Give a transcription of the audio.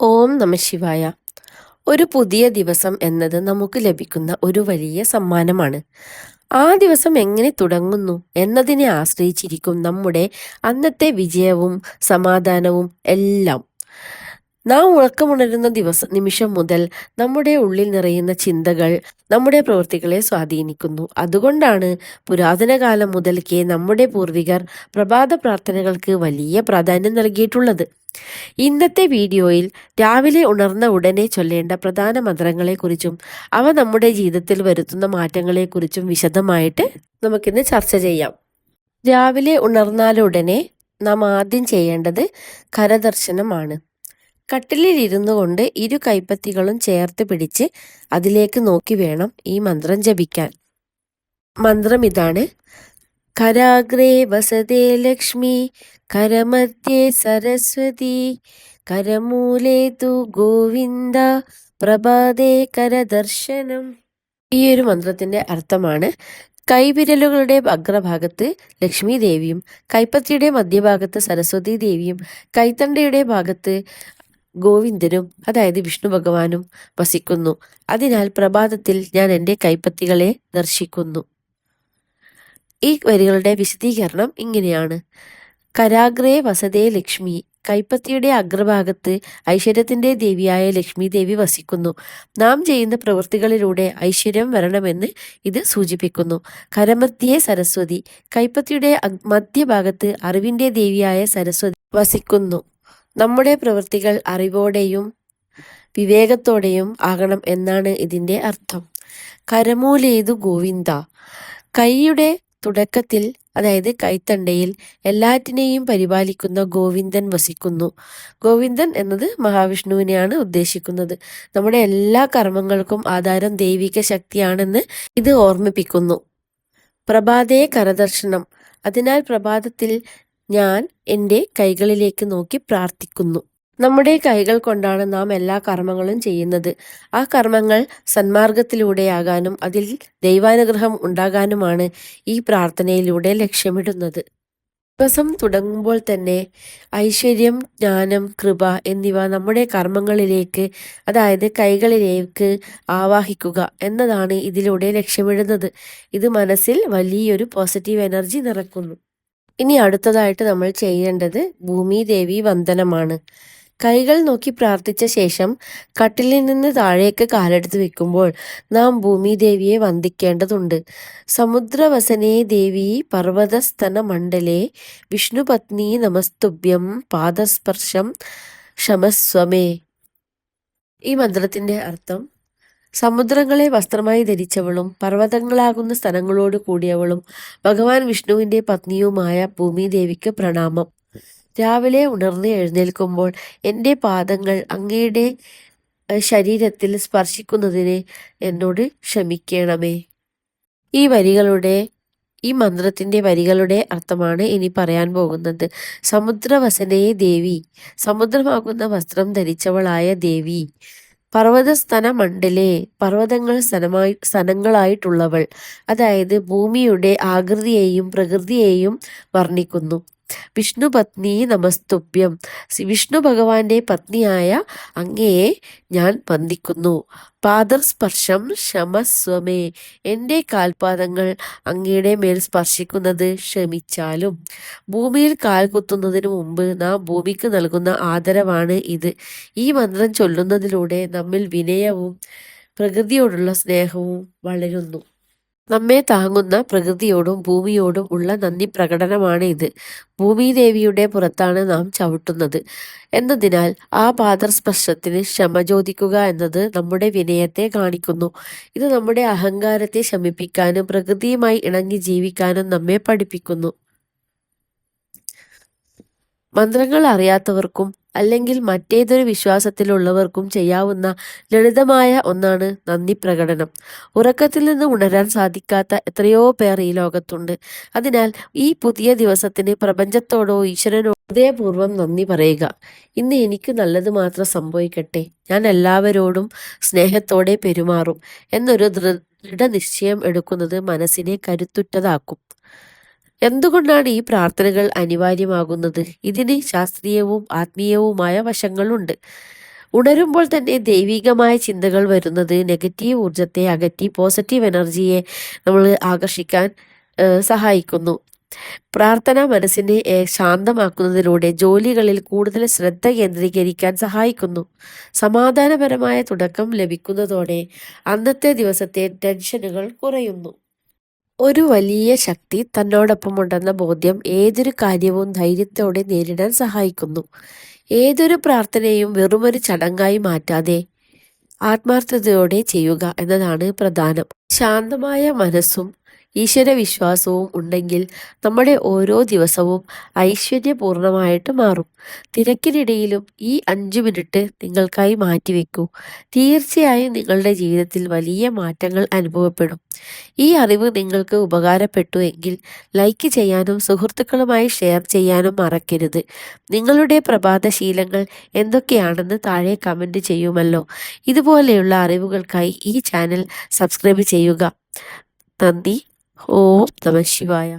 ഓം നമ ശിവായ. ഒരു പുതിയ ദിവസം എന്നത് നമുക്ക് ലഭിക്കുന്ന ഒരു വലിയ സമ്മാനമാണ്. ആ ദിവസം എങ്ങനെ തുടങ്ങുന്നു എന്നതിനെ ആശ്രയിച്ചിരിക്കും നമ്മുടെ അന്നത്തെ വിജയവും സമാധാനവും എല്ലാം. നാം ഉറക്കമുണരുന്ന ദിവസം നിമിഷം മുതൽ നമ്മുടെ ഉള്ളിൽ നിറയുന്ന ചിന്തകൾ നമ്മുടെ പ്രവൃത്തികളെ സ്വാധീനിക്കുന്നു. അതുകൊണ്ടാണ് പുരാതന കാലം മുതൽക്കേ നമ്മുടെ പൂർവികർ പ്രഭാത പ്രാർത്ഥനകൾക്ക് വലിയ പ്രാധാന്യം നൽകിയിട്ടുള്ളത്. ഇന്നത്തെ വീഡിയോയിൽ രാവിലെ ഉണർന്ന ഉടനെ ചൊല്ലേണ്ട പ്രധാന മന്ത്രങ്ങളെക്കുറിച്ചും അവ നമ്മുടെ ജീവിതത്തിൽ വരുത്തുന്ന മാറ്റങ്ങളെക്കുറിച്ചും വിശദമായിട്ട് നമുക്കിന്ന് ചർച്ച ചെയ്യാം. രാവിലെ ഉണർന്നാലുടനെ നാം ആദ്യം ചെയ്യേണ്ടത് കരദർശനമാണ്. കട്ടിലിൽ ഇരുന്നു കൊണ്ട് ഇരു കൈപ്പത്തികളും ചേർത്ത് പിടിച്ച് അതിലേക്ക് നോക്കി വേണം ഈ മന്ത്രം ജപിക്കാൻ. മന്ത്രം ഇതാണ്. കരാഗ്രേ വസതേ ലക്ഷ്മി കരമധ്യേ സരസ്വതി കരമൂലേ തു ഗോവിന്ദ പ്രഭാതേ കരദർശനം. ഈ ഒരു മന്ത്രത്തിന്റെ അർത്ഥമാണ് കൈവിരലുകളുടെ അഗ്രഭാഗത്ത് ലക്ഷ്മി ദേവിയും കൈപ്പത്തിയുടെ മധ്യഭാഗത്ത് സരസ്വതി ദേവിയും കൈത്തണ്ടയുടെ ഭാഗത്ത് ഗോവിന്ദനും അതായത് വിഷ്ണു ഭഗവാനും വസിക്കുന്നു. അതിനാൽ പ്രഭാതത്തിൽ ഞാൻ എന്റെ കൈപ്പത്തികളെ ദർശിക്കുന്നു. ഈ വരികളുടെ വിശദീകരണം ഇങ്ങനെയാണ്. കരാഗ്രേ വസതേ ലക്ഷ്മി. കൈപ്പത്തിയുടെ അഗ്രഭാഗത്ത് ഐശ്വര്യത്തിന്റെ ദേവിയായ ലക്ഷ്മി ദേവി വസിക്കുന്നു. നാം ചെയ്യുന്ന പ്രവൃത്തികളിലൂടെ ഐശ്വര്യം വരണമെന്ന് ഇത് സൂചിപ്പിക്കുന്നു. കരമധ്യേ സരസ്വതി. കൈപ്പത്തിയുടെ മധ്യഭാഗത്ത് അറിവിന്റെ ദേവിയായ സരസ്വതി വസിക്കുന്നു. നമ്മുടെ പ്രവൃത്തികൾ അറിവോടെയും വിവേകത്തോടെയും ആകണം എന്നാണ് ഇതിന്റെ അർത്ഥം. കരമൂലേതു ഗോവിന്ദ. കൈയുടെ തുടക്കത്തിൽ അതായത് കൈത്തണ്ടയിൽ എല്ലാറ്റിനെയും പരിപാലിക്കുന്ന ഗോവിന്ദൻ വസിക്കുന്നു. ഗോവിന്ദൻ എന്നത് മഹാവിഷ്ണുവിനെയാണ് ഉദ്ദേശിക്കുന്നത്. നമ്മുടെ എല്ലാ കർമ്മങ്ങൾക്കും ആധാരം ദൈവിക ശക്തിയാണെന്ന് ഇത് ഓർമ്മിപ്പിക്കുന്നു. പ്രഭാതേ കരദർശനം. അതിനാൽ പ്രഭാതത്തിൽ ഞാൻ എന്റെ കൈകളിലേക്ക് നോക്കി പ്രാർത്ഥിക്കുന്നു. നമ്മുടെ കൈകൾ കൊണ്ടാണ് നാം എല്ലാ കർമ്മങ്ങളും ചെയ്യുന്നത്. ആ കർമ്മങ്ങൾ സന്മാർഗത്തിലൂടെയാകാനും അതിൽ ദൈവാനുഗ്രഹം ഉണ്ടാകാനുമാണ് ഈ പ്രാർത്ഥനയിലൂടെ ലക്ഷ്യമിടുന്നത്. ദിവസം തുടങ്ങുമ്പോൾ തന്നെ ഐശ്വര്യം ജ്ഞാനം കൃപ എന്നിവ നമ്മുടെ കർമ്മങ്ങളിലേക്ക് അതായത് കൈകളിലേക്ക് ആവാഹിക്കുക എന്നതാണ് ഇതിലൂടെ ലക്ഷ്യമിടുന്നത്. ഇത് മനസ്സിൽ വലിയൊരു പോസിറ്റീവ് എനർജി നിറക്കുന്നു. ഇനി അടുത്തതായിട്ട് നമ്മൾ ചെയ്യേണ്ടത് ഭൂമിദേവി വന്ദനമാണ്. കൈകൾ നോക്കി പ്രാർത്ഥിച്ച ശേഷം കട്ടിലിൽ നിന്ന് താഴേക്ക് കാലെടുത്ത് വെക്കുമ്പോൾ നാം ഭൂമിദേവിയെ വന്ദിക്കേണ്ടതുണ്ട്. സമുദ്രവസനേ ദേവി പർവതസ്തന മണ്ഡലേ വിഷ്ണുപത്നി നമസ്തുഭ്യം പാദസ്പർശം ക്ഷമസ്വമേ. ഈ മന്ത്രത്തിന്റെ അർത്ഥം സമുദ്രങ്ങളെ വസ്ത്രമായി ധരിച്ചവളും പർവതങ്ങളാകുന്ന സ്ഥലങ്ങളോട് കൂടിയവളും ഭഗവാൻ വിഷ്ണുവിന്റെ പത്നിയുമായ ഭൂമിദേവിക്ക് പ്രണാമം. രാവിലെ ഉണർന്ന് എഴുന്നേൽക്കുമ്പോൾ എന്റെ പാദങ്ങൾ അങ്ങയുടെ ശരീരത്തിൽ സ്പർശിക്കുന്നതിനെ എന്നോട് ക്ഷമിക്കണമേ. ഈ വരികളുടെ ഈ മന്ത്രത്തിന്റെ വരികളുടെ അർത്ഥമാണ് ഇനി പറയാൻ പോകുന്നത്. സമുദ്രവസനയെ ദേവി സമുദ്രമാകുന്ന വസ്ത്രം ധരിച്ചവളായ ദേവി. പർവതസ്തന മണ്ഡലേ പർവതങ്ങൾ സ്ഥലമായി സ്ഥലങ്ങളായിട്ടുള്ളവൾ അതായത് ഭൂമിയുടെ ആകൃതിയെയും പ്രകൃതിയെയും വർണിക്കുന്നു. വിഷ്ണു പത്നി നമസ്തുഭ്യം. വിഷ്ണു ഭഗവാന്റെ പത്നിയായ അങ്ങയെ ഞാൻ വന്ദിക്കുന്നു. പാദസ്പർശം ശമസ്വമേ എന്റെ കാൽപാദങ്ങൾ അങ്ങയുടെ മേൽ സ്പർശിക്കുന്നത് ക്ഷമിച്ചാലും. ഭൂമിയിൽ കാൽ കുത്തുന്നതിന് മുമ്പ് നാം ഭൂമിക്ക് നൽകുന്ന ആദരവാണ് ഇത്. ഈ മന്ത്രം ചൊല്ലുന്നതിലൂടെ നമ്മിൽ വിനയവും പ്രകൃതിയോടുള്ള സ്നേഹവും വളരുന്നു. നമ്മെ താങ്ങുന്ന പ്രകൃതിയോടും ഭൂമിയോടും ഉള്ള നന്ദി പ്രകടനമാണ് ഇത് ഭൂമിദേവിയുടെ പുറത്താണ് നാം ചവിട്ടുന്നത്. എന്നതിനാൽ ആ പാദസ്പർശത്തിന് ക്ഷമ ചോദിക്കുക എന്നത് നമ്മുടെ വിനയത്തെ കാണിക്കുന്നു. ഇത് നമ്മുടെ അഹങ്കാരത്തെ ശമിപ്പിക്കാനും പ്രകൃതിയുമായി ഇണങ്ങി ജീവിക്കാനും നമ്മെ പഠിപ്പിക്കുന്നു. മന്ത്രങ്ങൾ അറിയാത്തവർക്കും അല്ലെങ്കിൽ മറ്റേതൊരു വിശ്വാസത്തിലുള്ളവർക്കും ചെയ്യാവുന്ന ലളിതമായ ഒന്നാണ് നന്ദി പ്രകടനം ഉറക്കത്തിൽ നിന്ന് ഉണരാൻ സാധിക്കാത്ത എത്രയോ പേർ ഈ ലോകത്തുണ്ട്. അതിനാൽ ഈ പുതിയ ദിവസത്തിന് പ്രപഞ്ചത്തോടോ ഈശ്വരനോ ഹൃദയപൂർവം നന്ദി പറയുക. ഇന്ന് എനിക്ക് നല്ലത് മാത്രം സംഭവിക്കട്ടെ. ഞാൻ എല്ലാവരോടും സ്നേഹത്തോടെ പെരുമാറും. എന്നൊരു ദൃഢനിശ്ചയം എടുക്കുന്നത് മനസ്സിനെ കരുത്തുറ്റതാക്കും. എന്തുകൊണ്ടാണ് ഈ പ്രാർത്ഥനകൾ അനിവാര്യമാകുന്നത്? ഇതിന് ശാസ്ത്രീയവും ആത്മീയവുമായ വശങ്ങളുണ്ട്. ഉണരുമ്പോൾ തന്നെ ദൈവികമായ ചിന്തകൾ വരുന്നത് നെഗറ്റീവ് ഊർജത്തെ അകറ്റി പോസിറ്റീവ് എനർജിയെ നമ്മൾ ആകർഷിക്കാൻ സഹായിക്കുന്നു. പ്രാർത്ഥന മനസ്സിനെ ശാന്തമാക്കുന്നതിലൂടെ ജോലികളിൽ കൂടുതൽ ശ്രദ്ധ കേന്ദ്രീകരിക്കാൻ സഹായിക്കുന്നു. സമാധാനപരമായ തുടക്കം ലഭിക്കുന്നതോടെ അന്നത്തെ ദിവസത്തെ ടെൻഷനുകൾ കുറയുന്നു. ഒരു വലിയ ശക്തി തന്നോടൊപ്പമുണ്ടെന്ന ബോധ്യം ഏതൊരു കാര്യവും ധൈര്യത്തോടെ നേരിടാൻ സഹായിക്കുന്നു. ഏതൊരു പ്രാർത്ഥനയും വെറുമൊരു ചടങ്ങായി മാറ്റാതെ ആത്മാർത്ഥതയോടെ ചെയ്യുക എന്നതാണ് പ്രധാനം. ശാന്തമായ മനസ്സും ഈശ്വരവിശ്വാസവും ഉണ്ടെങ്കിൽ നമ്മുടെ ഓരോ ദിവസവും ഐശ്വര്യപൂർണമായിട്ട് മാറും. തിരക്കിനിടയിലും ഈ അഞ്ചു മിനിറ്റ് നിങ്ങൾക്കായി മാറ്റിവെക്കൂ തീർച്ചയായും നിങ്ങളുടെ ജീവിതത്തിൽ വലിയ മാറ്റങ്ങൾ അനുഭവപ്പെടും. ഈ അറിവ് നിങ്ങൾക്ക് ഉപകാരപ്പെട്ടു എങ്കിൽ ലൈക്ക് ചെയ്യാനും സുഹൃത്തുക്കളുമായി ഷെയർ ചെയ്യാനും മറക്കരുത്. നിങ്ങളുടെ പ്രഭാത ശീലങ്ങൾ എന്തൊക്കെയാണെന്ന് താഴെ കമന്റ് ചെയ്യുമല്ലോ. ഇതുപോലെയുള്ള അറിവുകൾക്കായി ഈ ചാനൽ സബ്സ്ക്രൈബ് ചെയ്യുക. നന്ദി. ഓം നമ ശിവായ